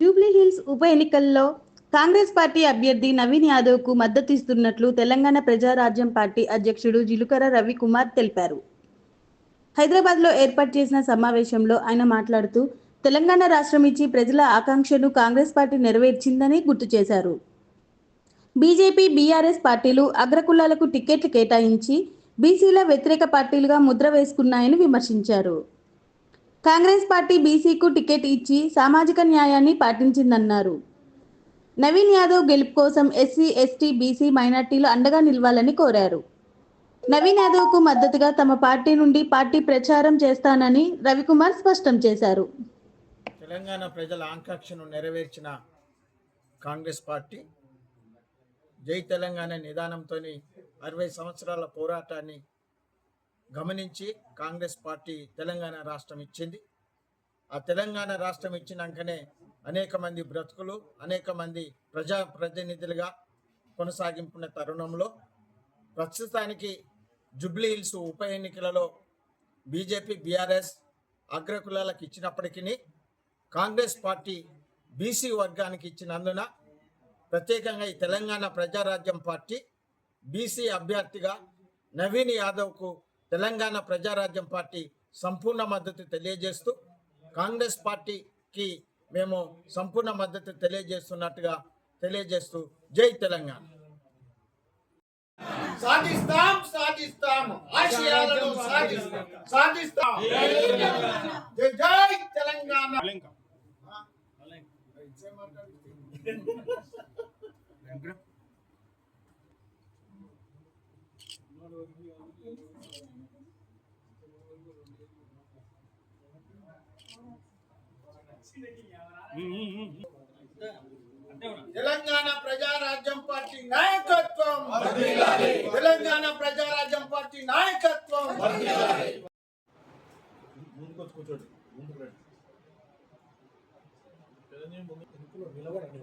జూబ్లీహిల్స్ ఉప ఎన్నికల్లో కాంగ్రెస్ పార్టీ అభ్యర్థి నవీన్ యాదవ్కు మద్దతిస్తున్నట్లు తెలంగాణ ప్రజారాజ్యం పార్టీ అధ్యక్షుడు జిలుకర రవికుమార్ తెలిపారు. హైదరాబాద్లో ఏర్పాటు చేసిన సమావేశంలో ఆయన మాట్లాడుతూ తెలంగాణ రాష్ట్రం ఇచ్చి ప్రజల ఆకాంక్షను కాంగ్రెస్ పార్టీ నెరవేర్చిందని గుర్తు చేశారు. బీజేపీ బీఆర్ఎస్ పార్టీలు అగ్రకులాలకు టికెట్లు కేటాయించి బీసీల వ్యతిరేక పార్టీలుగా ముద్ర వేసుకున్నాయని విమర్శించారు. కాంగ్రెస్ పార్టీ బీసీకు టికెట్ ఇచ్చి సామాజిక న్యాయాన్ని పాటించిందన్నారు. నవీన్ యాదవ్ గెలుపు కోసం ఎస్సీ ఎస్టీ బీసీ మైనార్టీలు అండగా నిలవాలని కోరారు. నవీన్ యాదవ్కు మద్దతుగా తమ పార్టీ నుండి పార్టీ ప్రచారం చేస్తానని రవికుమార్ స్పష్టం చేశారు. తెలంగాణ ప్రజల ఆకాంక్షను నెరవేర్చిన కాంగ్రెస్ పార్టీ జై తెలంగాణ నిదానంతో అరవై సంవత్సరాల పోరాటాన్ని గమనించి కాంగ్రెస్ పార్టీ తెలంగాణ రాష్ట్రం ఇచ్చింది. ఆ తెలంగాణ రాష్ట్రం ఇచ్చినాకనే అనేక మంది బ్రతుకులు అనేక మంది ప్రజా ప్రతినిధులుగా కొనసాగింపున్న తరుణంలో ప్రస్తుతానికి జుబ్లీ హిల్స్ ఉప ఎన్నికలలో బీజేపీ బీఆర్ఎస్ అగ్రకులాలకు ఇచ్చినప్పటికీ కాంగ్రెస్ పార్టీ బీసీ వర్గానికి ఇచ్చినందున ప్రత్యేకంగా ఈ తెలంగాణ ప్రజారాజ్యం పార్టీ బీసీ అభ్యర్థిగా నవీన్ యాదవ్కు తెలంగాణ ప్రజారాజ్యం పార్టీ సంపూర్ణ మద్దతు తెలియజేస్తూ కాంగ్రెస్ పార్టీకి మేము సంపూర్ణ మద్దతు తెలియజేస్తున్నట్టుగా తెలియజేస్తూ జై తెలంగాణ. సాధిస్తాం సాధిస్తాం. ఆశయాలను సాధిస్తాం. సాధిస్తాం. జై జై తెలంగాణ. తెలంగాణ ప్రజారాజ్యం పార్టీ నాయకత్వం. తెలంగాణ ప్రజారాజ్యం పార్టీ నాయకత్వం. ముందుకు వచ్చి కూర్చోండి ముందుకు రండి. నిలబడండి.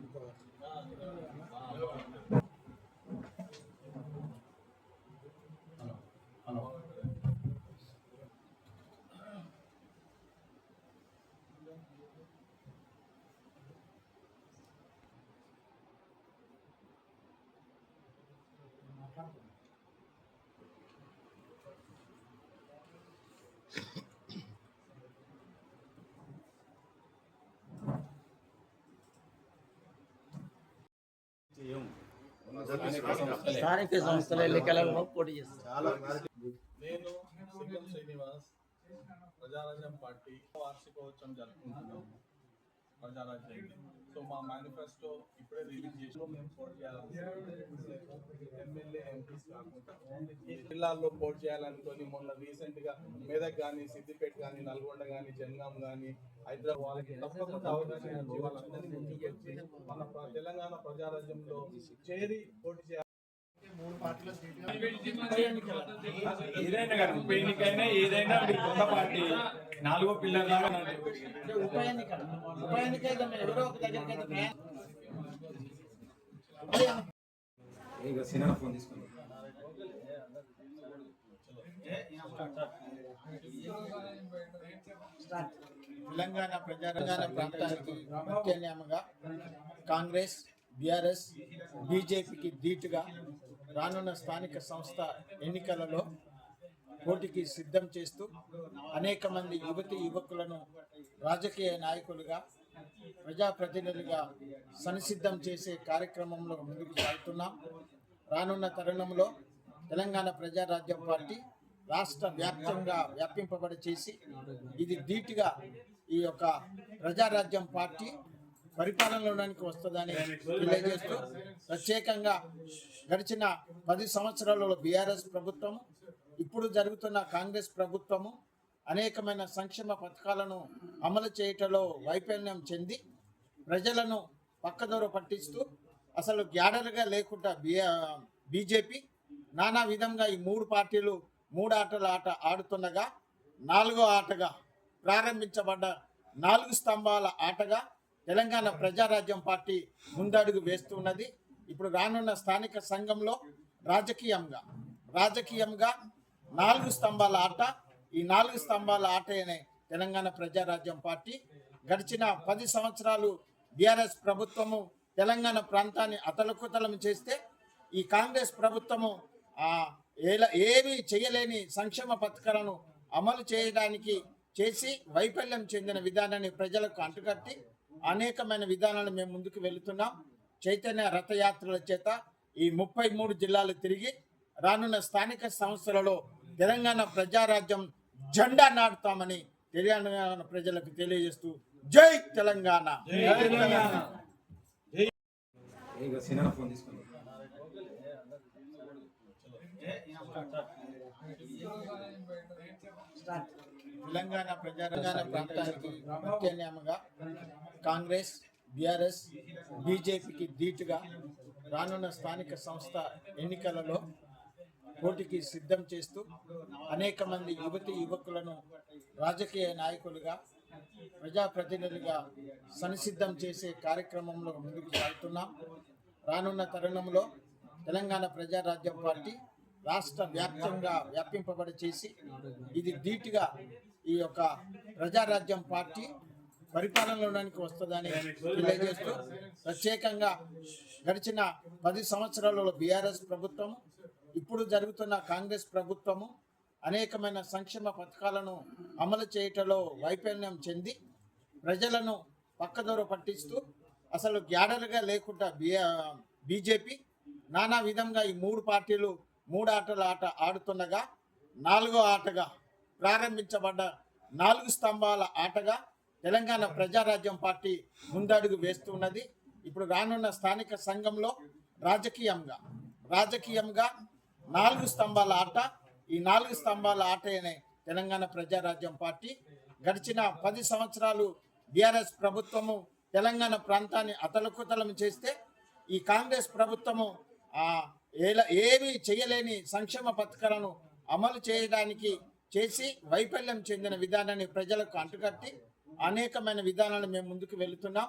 స్థానిక సంస్థల ఎన్నికలలో పోటీ చేస్తారు నేను సింగం శ్రీనివాస్ ప్రజారాజ్యం పార్టీ వార్షికోత్సవం ప్రజారాజ్యం సో మా మేనిఫెస్టో ఇప్పుడే రిలీజ్ చేసి మేము పోటీ ఎమ్మెల్యే ఎంపీస్ కాకుండా ఈ జిల్లాల్లో పోటీ చేయాలనుకొని మొన్న రీసెంట్గా మెదక్ కానీ సిద్దిపేట కానీ నల్గొండ కానీ జనగాం కానీ హైదరాబాద్ వాళ్ళకి తప్పకుండా అవకాశం ఇచ్చి వాళ్ళందరినీ ముందుకు వచ్చి మన తెలంగాణ ప్రజారాజ్యంలో చేరి పోటీ చేయాలి ఏదైనా కానీ ఉప ఎన్నికైనా ఏదైనా కొత్త పార్టీ నాలుగో పిల్లర్ లాగా నడుపు. ఉప ఎన్నిక ఉప ఎన్నిక అయితే మీరు ఎవరో ఒక దగ్గరికి అయితే ప్రయాణం- తెలంగాణ ప్రజారాజ్య ప్రాంతానికి ప్రత్యామ్నాయంగా కాంగ్రెస్ బీఆర్ఎస్ బీజేపీకి ధీటుగా రానున్న స్థానిక సంస్థ ఎన్నికలలో పోటీకి సిద్ధం చేస్తూ అనేక మంది యువతి యువకులను రాజకీయ నాయకులుగా ప్రజాప్రతినిధులుగా సంసిద్ధం చేసే కార్యక్రమంలో ముందుకు సాగుతున్నాం. రానున్న తరుణంలో తెలంగాణ ప్రజారాజ్యం పార్టీ రాష్ట్ర వ్యాప్తంగా వ్యాపింపబడి చేసి ఇది ధీటుగా ఈ యొక్క ప్రజారాజ్యం పార్టీ పరిపాలనలోనికి వస్తుందని తెలియజేస్తూ ప్రత్యేకంగా గడిచిన పది సంవత్సరాలలో బీఆర్ఎస్ ప్రభుత్వం ఇప్పుడు జరుగుతున్న కాంగ్రెస్ ప్రభుత్వము అనేకమైన సంక్షేమ పథకాలను అమలు చేయటంలో వైఫల్యం చెంది ప్రజలను పక్కదోర పట్టిస్తూ అసలు గ్యాడర్గా లేకుండా బీజేపీ నానా విధంగా ఈ మూడు పార్టీలు మూడు ఆటల ఆట ఆడుతుండగా నాలుగో ఆటగా ప్రారంభించబడ్డ నాలుగు స్తంభాల ఆటగా తెలంగాణ ప్రజారాజ్యం పార్టీ ముందడుగు వేస్తున్నది. ఇప్పుడు రానున్న స్థానిక సంఘంలో రాజకీయంగా రాజకీయంగా నాలుగు స్తంభాల ఆట ఈ నాలుగు స్తంభాల ఆట అనే తెలంగాణ ప్రజారాజ్యం పార్టీ. గడిచిన పది సంవత్సరాలు బీఆర్ఎస్ ప్రభుత్వము తెలంగాణ ప్రాంతాన్ని అతలకుతలం చేస్తే ఈ కాంగ్రెస్ ప్రభుత్వము ఏమీ చేయలేని సంక్షేమ పథకాలను అమలు చేయడానికి చేసి వైఫల్యం చెందిన విధానాన్ని ప్రజలకు అంటుకట్టి అనేకమైన విధానాలు మేము ముందుకు వెళుతున్నాం. చైతన్య రథయాత్రల చేత ఈ ముప్పై మూడు జిల్లాలు తిరిగి రానున్న స్థానిక సంస్థలలో తెలంగాణ ప్రజారాజ్యం జెండా నాటుతామని తెలంగాణ ప్రజలకు తెలియజేస్తూ జై తెలంగాణ. ఫోన్ తెలంగాణ ప్రజారాజ్య ప్రాంతానికి ప్రత్యామ్నాయంగా కాంగ్రెస్ బీఆర్ఎస్ బీజేపీకి ధీటుగా రానున్న స్థానిక సంస్థ ఎన్నికలలో పోటీకి సిద్ధం చేస్తూ అనేక మంది యువతి యువకులను రాజకీయ నాయకులుగా ప్రజాప్రతినిధులుగా సంసిద్ధం చేసే కార్యక్రమంలో ముందుకు సాగుతున్నాం. రానున్న తరుణంలో తెలంగాణ ప్రజారాజ్యం పార్టీ రాష్ట్ర వ్యాప్తంగా వ్యాపింపబడి చేసి ఇది ధీటుగా ఈ యొక్క ప్రజారాజ్యం పార్టీ పరిపాలనలోనికి వస్తుందని తెలియజేస్తూ ప్రత్యేకంగా గడిచిన పది సంవత్సరాలలో బీఆర్ఎస్ ప్రభుత్వం ఇప్పుడు జరుగుతున్న కాంగ్రెస్ ప్రభుత్వము అనేకమైన సంక్షేమ పథకాలను అమలు చేయటంలో వైఫల్యం చెంది ప్రజలను పక్కదోర పట్టిస్తూ అసలు గ్యాడలుగా లేకుండా బీజేపీ నానా విధంగా ఈ మూడు పార్టీలు మూడు ఆటల ఆట ఆడుతుండగా నాలుగో ఆటగా ప్రారంభించబడ్డ నాలుగు స్తంభాల ఆటగా తెలంగాణ ప్రజారాజ్యం పార్టీ ముందడుగు వేస్తున్నది. ఇప్పుడు రానున్న స్థానిక సంఘంలో రాజకీయంగా రాజకీయంగా నాలుగు స్తంభాల ఆట ఈ నాలుగు స్తంభాల ఆటనే తెలంగాణ ప్రజారాజ్యం పార్టీ. గడిచిన పది సంవత్సరాలు బీఆర్ఎస్ ప్రభుత్వము తెలంగాణ ప్రాంతాన్ని అతలకుతలం చేస్తే ఈ కాంగ్రెస్ ప్రభుత్వము ఏమీ చేయలేని సంక్షేమ పథకాలను అమలు చేయడానికి చేసి వైఫల్యం చెందిన విధానాన్ని ప్రజలకు అంటుకట్టి అనేకమైన విధానాలు మేము ముందుకు వెళుతున్నాం.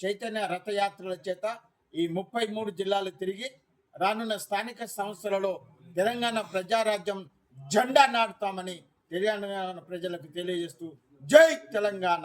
చైతన్య రథయాత్రల చేత ఈ ముప్పై మూడు జిల్లాలు తిరిగి రానున్న స్థానిక సంస్థలలో తెలంగాణ ప్రజారాజ్యం జెండా నాటుతామని తెలంగాణ ప్రజలకు తెలియజేస్తూ జై తెలంగాణ.